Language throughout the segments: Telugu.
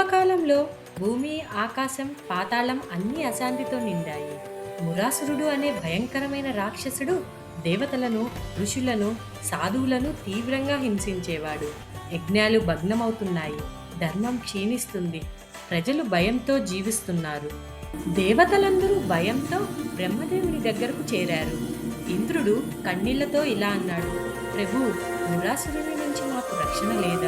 పూర్వకాలంలో భూమి ఆకాశం పాతాళం అన్ని అశాంతితో నిండాయి. మురాసురుడు అనే భయంకరమైన రాక్షసుడు దేవతలను ఋషులను సాధువులను తీవ్రంగా హింసించేవాడు. యజ్ఞాలు భగ్నమవుతున్నాయి. ధర్మం క్షీణిస్తుంది. ప్రజలు భయంతో జీవిస్తున్నారు. దేవతలందరూ భయంతో బ్రహ్మదేవుని దగ్గరకు చేరారు. ఇంద్రుడు కన్నీళ్ళతో ఇలా అన్నాడు ప్రభు మురాసురుడి నుంచి మాకు రక్షణ లేదు.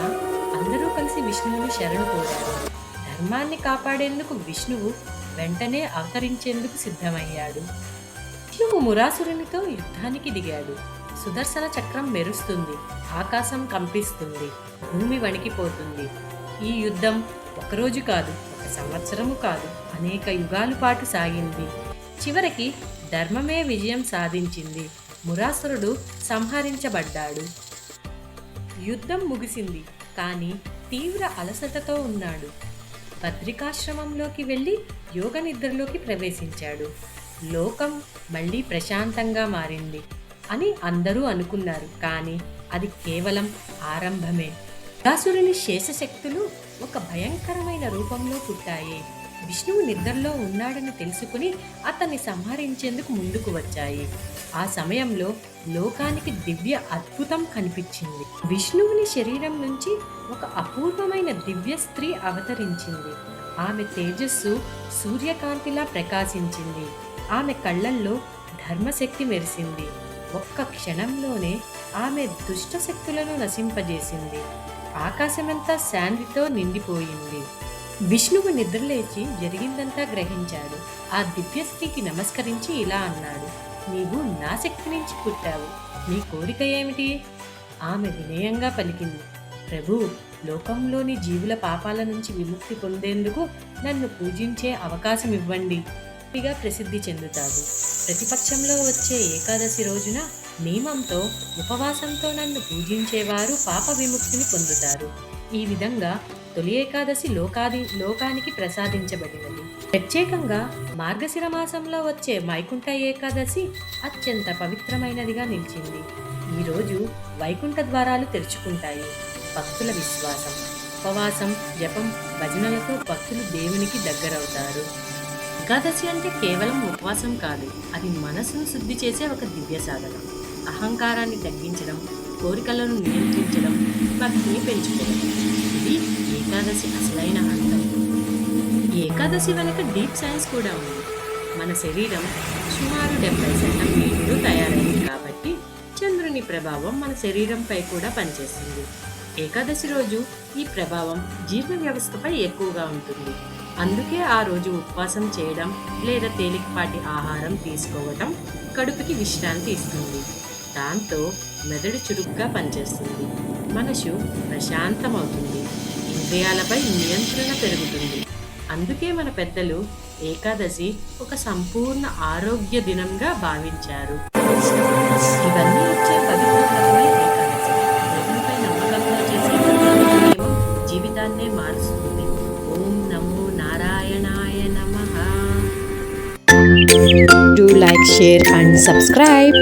అందరూ విష్ణువుని శరణు కోరాడు ధర్మాన్ని కాపాడేందుకు విష్ణువు వెంటనే అవతరించేందుకు సిద్ధమయ్యాడు. విష్ణువు మురాసురునితో యుద్ధానికి దిగాడు. సుదర్శన చక్రం మెరుస్తుంది ఆకాశం కంపిస్తుంది భూమి వణికిపోతుంది. ఈ యుద్ధం ఒకరోజు కాదు ఒక సంవత్సరము కాదు అనేక యుగాల పాటు సాగింది. చివరికి ధర్మమే విజయం సాధించింది. మురాసురుడు సంహరించబడ్డాడు. యుద్ధం ముగిసింది కానీ తీవ్ర అలసటతో ఉన్నాడు. పత్రికాశ్రమంలోకి వెళ్ళి యోగ నిద్రలోకి ప్రవేశించాడు. లోకం మళ్ళీ ప్రశాంతంగా మారింది అని అందరూ అనుకున్నారు. కానీ అది కేవలం ఆరంభమే. దాసురుని శేషశక్తులు ఒక భయంకరమైన రూపంలో పుట్టాయి. విష్ణువు నిద్రలో ఉన్నాడని తెలుసుకుని అతన్ని సంహరించేందుకు ముందుకు వచ్చాయి. ఆ సమయంలో లోకానికి దివ్య అద్భుతం కనిపించింది. విష్ణువుని శరీరం నుంచి ఒక అపూర్వమైన దివ్య స్త్రీ అవతరించింది. ఆమె తేజస్సు సూర్యకాంతిలా ప్రకాశించింది. ఆమె కళ్ళల్లో ధర్మశక్తి మెరిసింది. ఒక్క క్షణంలోనే ఆమె దుష్ట శక్తులను నశింపజేసింది. ఆకాశమంతా శాంతితో నిండిపోయింది. విష్ణువు నిద్రలేచి జరిగిందంతా గ్రహించాడు. ఆ దివ్య నమస్కరించి ఇలా అన్నాడు నీవు నా శక్తి నుంచి పుట్టావు. నీ కోరిక ఏమిటి? ఆమె వినయంగా పలికింది ప్రభు లోకంలోని జీవుల పాపాల నుంచి విముక్తి పొందేందుకు నన్ను పూజించే అవకాశం ఇవ్వండి. గా ప్రసిద్ధి చెందుతాడు. ప్రతిపక్షంలో వచ్చే ఏకాదశి రోజున నియమంతో ఉపవాసంతో నన్ను పూజించేవారు పాప విముక్తిని పొందుతారు. ఈ విధంగా తొలి ఏకాదశి లోకాది లోకానికి ప్రసాదించబడినది. ప్రత్యేకంగా మార్గశిర మాసంలో వచ్చే వైకుంఠ ఏకాదశి అత్యంత పవిత్రమైనదిగా నిలిచింది. ఈరోజు వైకుంఠ ద్వారాలు తెరుచుకుంటాయి. భక్తుల విశ్వాసం ఉపవాసం జపం భజనలతో భక్తులు దేవునికి దగ్గరవుతారు. ఏకాదశి అంటే కేవలం ఉపవాసం కాదు అది మనసును శుద్ధి చేసే ఒక దివ్య సాధన. అహంకారాన్ని తగ్గించడం కోరికలను నియంత్రించడం భక్తిని పెంచుకోవడం. ఇది ఏకాదశి అసలైన అర్థం ఏకాదశి వెనక డీప్ సైన్స్ కూడా ఉంది. మన శరీరం సుమారు డెబ్బై శాతం నీటిలో తయారైంది కాబట్టి చంద్రుని ప్రభావం మన శరీరంపై కూడా పనిచేస్తుంది. ఏకాదశి రోజు ఈ ప్రభావం జీర్ణ వ్యవస్థపై ఎక్కువగా ఉంటుంది. అందుకే ఆ రోజు ఉపవాసం చేయడం లేదా తేలికపాటి ఆహారం తీసుకోవటం కడుపుకి విశ్రాంతి ఇస్తుంది. దాంతో మెదడు చురుగ్గా పనిచేస్తుంది. మనసు ప్రశాంతమవుతుంది. ఇంద్రియాలపై నియంత్రణ పెరుగుతుంది. అందుకే మన పెద్దలు ఏకాదశి ఒక సంపూర్ణ ఆరోగ్య దినంగా భావించారు. ఇవన్నీ ఇచ్చే పవిత్ర ఏకాదశి. దేవునిపై చేసే జీవితాన్నే మారుస్తుంది. ఓం నమో నారాయణాయ నమః. Do like, share, and subscribe.